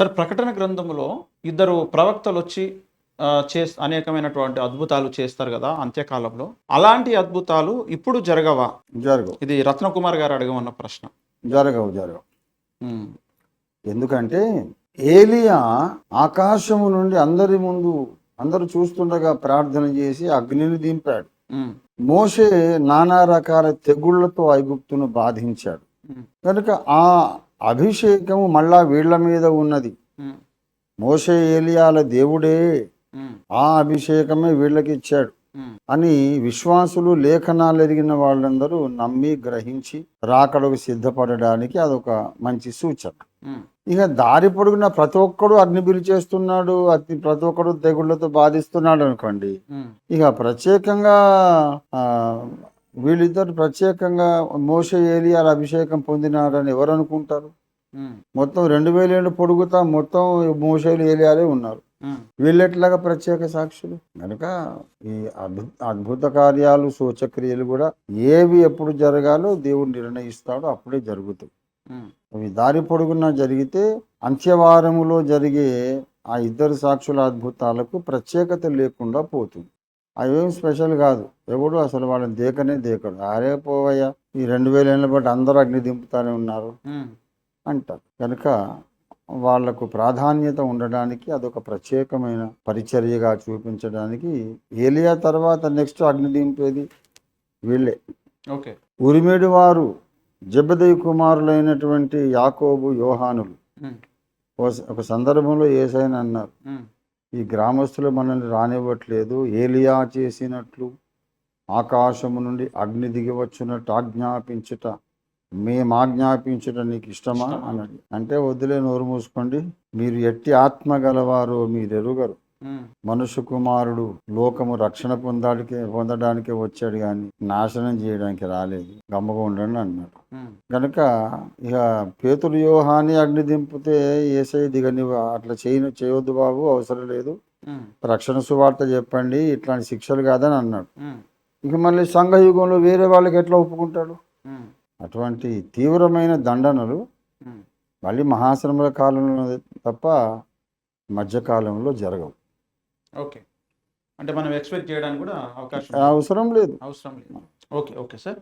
Sir ప్రకటన గ్రంథములో ఇద్దరు ప్రవక్తలు వచ్చి చే అనేకమైనటువంటి అద్భుతాలు చేస్తారు కదా అంత్యకాలంలో. అలాంటి అద్భుతాలు ఇప్పుడు జరగవా? జరగవు. ఇది రత్నకుమార్ గారు అడగమన్న ప్రశ్న. జరగవు జరగవు. ఎందుకంటే ఏలియా ఆకాశము నుండి అందరి ముందు అందరూ చూస్తుండగా ప్రార్థన చేసి అగ్నిని దింపాడు. మోషే నానా రకాల తెగుళ్ళతో ఐగుప్తును బాధించాడు. కనుక ఆ అభిషేకము మళ్ళా వీళ్ళ మీద ఉన్నది. మోషే ఏలియాల దేవుడే ఆ అభిషేకమే వీళ్ళకి ఇచ్చాడు. అని విశ్వాసులు లేఖనాలు ఎరిగిన వాళ్ళందరూ నమ్మి గ్రహించి రాకడకు సిద్ధపడడానికి అదొక మంచి సూచన. ఇక దారి పొడుగున ప్రతి ఒక్కడు అగ్నిబిలి చేస్తున్నాడు అతి ప్రతి ఒక్కడు తెగుళ్ళతో బాధిస్తున్నాడు అనుకోండి. ఇక ప్రత్యేకంగా వీళ్ళిద్దరు ప్రత్యేకంగా మోస ఏలియాల అభిషేకం పొందినారని ఎవరు అనుకుంటారు? మొత్తం రెండు వేల ఏళ్ళు పొడుగుతా మొత్తం మోసేలు ఏలియాలే ఉన్నారు. వీళ్ళెట్లాగా ప్రత్యేక సాక్షులు? కనుక ఈ అద్భుత కార్యాలు సూచక్రియలు కూడా ఏవి ఎప్పుడు జరగాలో దేవుడు నిర్ణయిస్తాడో అప్పుడే జరుగుతాయి. అవి దారి పొడుగునా జరిగితే అంత్యవారములో జరిగే ఆ ఇద్దరు సాక్షుల అద్భుతాలకు ప్రత్యేకత లేకుండా పోతుంది. అవేం స్పెషల్ కాదు. ఎవడు అసలు వాళ్ళని దేకనే దేకడు. అరే పోవయ్యా ఈ రెండు వేల ఏళ్ళ బట్టి అందరూ అగ్ని దింపుతానే ఉన్నారు అంటారు. కనుక వాళ్ళకు ప్రాధాన్యత ఉండడానికి అదొక ప్రత్యేకమైన పరిచర్యగా చూపించడానికి ఏలియా తర్వాత నెక్స్ట్ అగ్ని దింపేది వీళ్ళే. ఓకే. ఉరిమేడు వారు జబదయి కుమారులైనటువంటి యాకోబు యోహానులు. ఒక సందర్భంలో ఏసైన అన్నారు. ఈ గ్రామస్తులు మనల్ని రానివ్వట్లేదు. ఏలియా చేసినట్లు ఆకాశము నుండి అగ్ని దిగి వచ్చినట్టు ఆజ్ఞాపించుట మేము ఆజ్ఞాపించుట నీకు ఇష్టమా? అన్నది అంటే వద్దులే నోరు మూసుకోండి. మీరు ఎట్టి ఆత్మ గలవారో మీరు ఎరుగరు. మనుష్య కుమారుడు లోకము రక్షణ పొందడానికి పొందడానికి వచ్చాడు కానీ నాశనం చేయడానికి రాలేదు. గమ్మగా ఉండండి అన్నాడు. కనుక ఇక పేతులు యోహాని అగ్ని దింపితే ఏసై దిగని అట్లా చేయను చేయొద్దు బాబు అవసరం లేదు. రక్షణ సువార్త చెప్పండి ఇట్లాంటి శిక్షలు కాదని అన్నాడు. ఇక మళ్ళీ సంఘయుగంలో వేరే వాళ్ళకి ఎట్లా ఒప్పుకుంటాడు? అటువంటి తీవ్రమైన దండనలు. మళ్ళీ మహాశ్రమల కాలంలో తప్ప మధ్యకాలంలో జరగవు. ఓకే. అంటే మనం ఎక్స్పెక్ట్ చేయడానికి కూడా అవకాశం అవసరం లేదు. అవసరం లేదు. Okay okay sir.